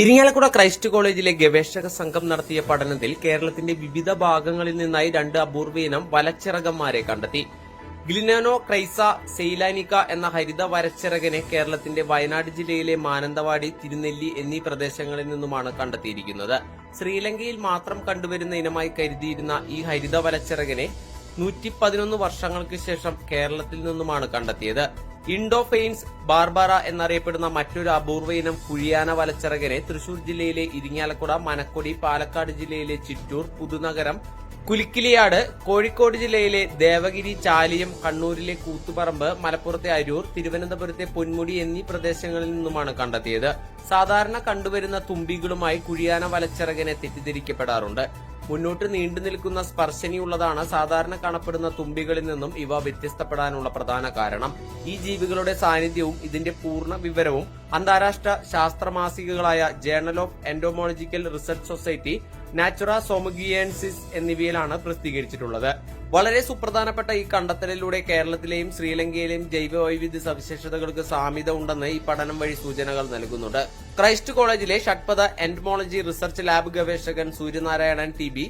Irinjalakuda Christ കോളേജിലെ ഗവേഷക സംഘം നടത്തിയ പഠനത്തിൽ കേരളത്തിന്റെ വിവിധ ഭാഗങ്ങളിൽ നിന്നായി രണ്ട് അപൂർവ ഇനം വലച്ചിറകന്മാരെ കണ്ടെത്തി. ഗ്ലിനാനോ ക്രൈസ സെയിലാനിക്ക എന്ന ഹരിത വരച്ചിറകനെ കേരളത്തിന്റെ വയനാട് ജില്ലയിലെ മാനന്തവാടി തിരുനെല്ലി എന്നീ പ്രദേശങ്ങളിൽ നിന്നുമാണ് കണ്ടെത്തിയിരിക്കുന്നത്. ശ്രീലങ്കയിൽ മാത്രം കണ്ടുവരുന്ന ഇനമായി കരുതിയിരുന്ന ഈ ഹരിത വലച്ചിറകനെ നൂറ്റി പതിനൊന്ന് വർഷങ്ങൾക്ക് ശേഷം കേരളത്തിൽ നിന്നുമാണ് കണ്ടെത്തിയത്. ഇൻഡോഫെയിൻസ് ബാർബാറ എന്നറിയപ്പെടുന്ന മറ്റൊരു അപൂർവ ഇനം കുഴിയാന വലച്ചിറകനെ തൃശൂർ ജില്ലയിലെ ഇരിങ്ങാലക്കുട മനക്കൊടി പാലക്കാട് ജില്ലയിലെ ചിറ്റൂർ പുതുനഗരം കുലിക്കിലിയാട് കോഴിക്കോട് ജില്ലയിലെ ദേവഗിരി ചാലിയം കണ്ണൂരിലെ കൂത്തുപറമ്പ് മലപ്പുറത്തെ അരൂർ തിരുവനന്തപുരത്തെ പൊന്മുടി എന്നീ പ്രദേശങ്ങളിൽ നിന്നുമാണ് കണ്ടെത്തിയത്. സാധാരണ കണ്ടുവരുന്ന തുമ്പികളുമായി കുഴിയാന വലച്ചിറകനെ തെറ്റിദ്ധരിക്കപ്പെടാറുണ്ട്. മുന്നോട്ട് നീണ്ടു നിൽക്കുന്ന സ്പർശനിയുള്ളതാണ് സാധാരണ കാണപ്പെടുന്ന തുമ്പികളിൽ നിന്നും ഇവ വ്യത്യസ്തപ്പെടാനുള്ള പ്രധാന കാരണം. ഈ ജീവികളുടെ സാന്നിധ്യവും ഇതിന്റെ പൂർണ വിവരവും അന്താരാഷ്ട്ര ശാസ്ത്ര മാസികകളായ journal of entomological research society Natura സോമഗിയൻസിസ് എന്നിവയിലാണ് പ്രസിദ്ധീകരിച്ചിട്ടുള്ളത്. വളരെ സുപ്രധാനപ്പെട്ട ഈ കണ്ടെത്തലിലൂടെ കേരളത്തിലെയും ശ്രീലങ്കയിലെയും ജൈവ വൈവിധ്യ സവിശേഷതകൾക്ക് സാമ്യത ഉണ്ടെന്ന് ഈ പഠനം വഴി സൂചനകൾ നൽകുന്നുണ്ട്. ക്രൈസ്റ്റ് കോളേജിലെ ഷഡ്പഥ entomology research lab ഗവേഷകൻ Suryanarayanan T B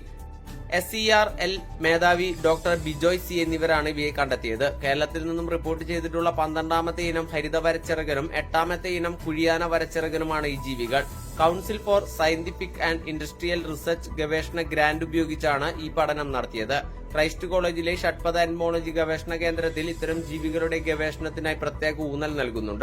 S E R L മേധാവി ഡോക്ടർ ബിജോയ് സി എന്നിവരാണ് ഇവയെ കണ്ടെത്തിയത്. കേരളത്തിൽ നിന്നും റിപ്പോർട്ട് ചെയ്തിട്ടുള്ള പന്ത്രണ്ടാമത്തെ ഇനം ഹരിത വരച്ചിറകനും എട്ടാമത്തെ ഇനം കുഴിയാന വരച്ചിറകനുമാണ് ഈ ജീവികൾ. Council for scientific and industrial research ഗവേഷണ ഗ്രാന്റ് ഉപയോഗിച്ചാണ് ഈ പഠനം നടത്തിയത്. ക്രൈസ്റ്റ് കോളേജിലെ ഷഡ്പഥ എൻമോളജി ഗവേഷണ കേന്ദ്രത്തിൽ ഇത്തരം ജീവികളുടെ ഗവേഷണത്തിനായി പ്രത്യേക ഊന്നൽ നൽകുന്നുണ്ട്.